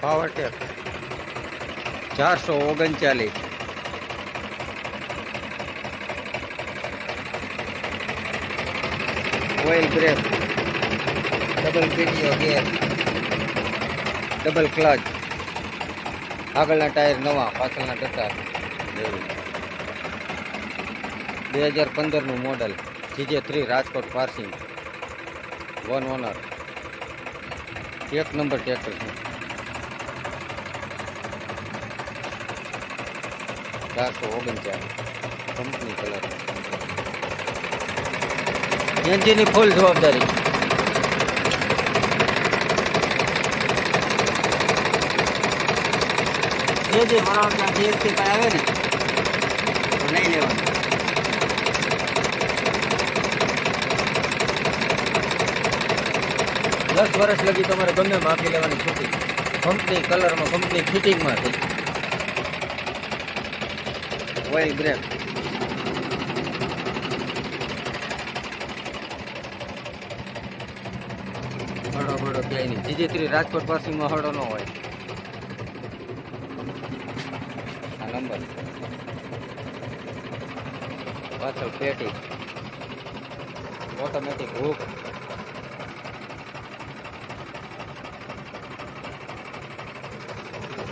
Power tech ચારસો ઓગણચાલીસ. Oil brake. Double PTO gear double clutch. આગળના ટાયર નવા પાછળના ટટાર બે હજાર પંદરનું model. GJ three Rajkot passing. One owner. એક નંબર ટ્રેક્ટર છે. ચારસો ઓગણચાલીસ કંપની કલર એન્જિનની ફૂલ જવાબદારી. જે જે ત્યાં જીએસટી પાસે આવે ને, તો લઈ લેવાનું. દસ વર્ષ લગી તમારે ગમે એમાં લેવાની છૂટી. કંપની કલરમાં કંપની ફિટિંગમાંથી ઓઇલ બ્રેક હળો હળો ક્યાંય નહીં. જીજે ત્રી રાજકોટ પાસીમાં હળો ન હોય. આ નંબર પાછળ પેટી. ઓટોમેટિક હુક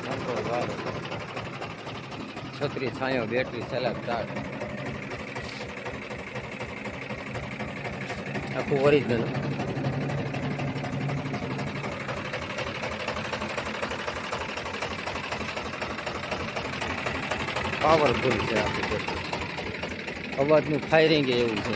કંટ્રોલ વાળો છત્રી છાંયો બેટરી સલાબ ચાર આખું ઓરિજિનલ પાવરફુલ છે આખી અવાજનું ફાયરિંગ એવું છે.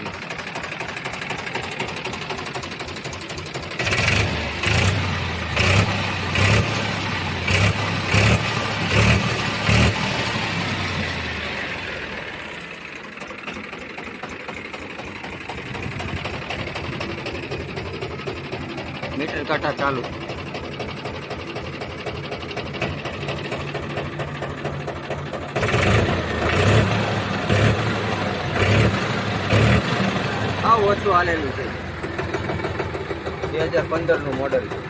મીટર કાંટા ચાલુ. આ ઓછું હાલેલું છે. બે હજાર પંદરનું મોડલ છે.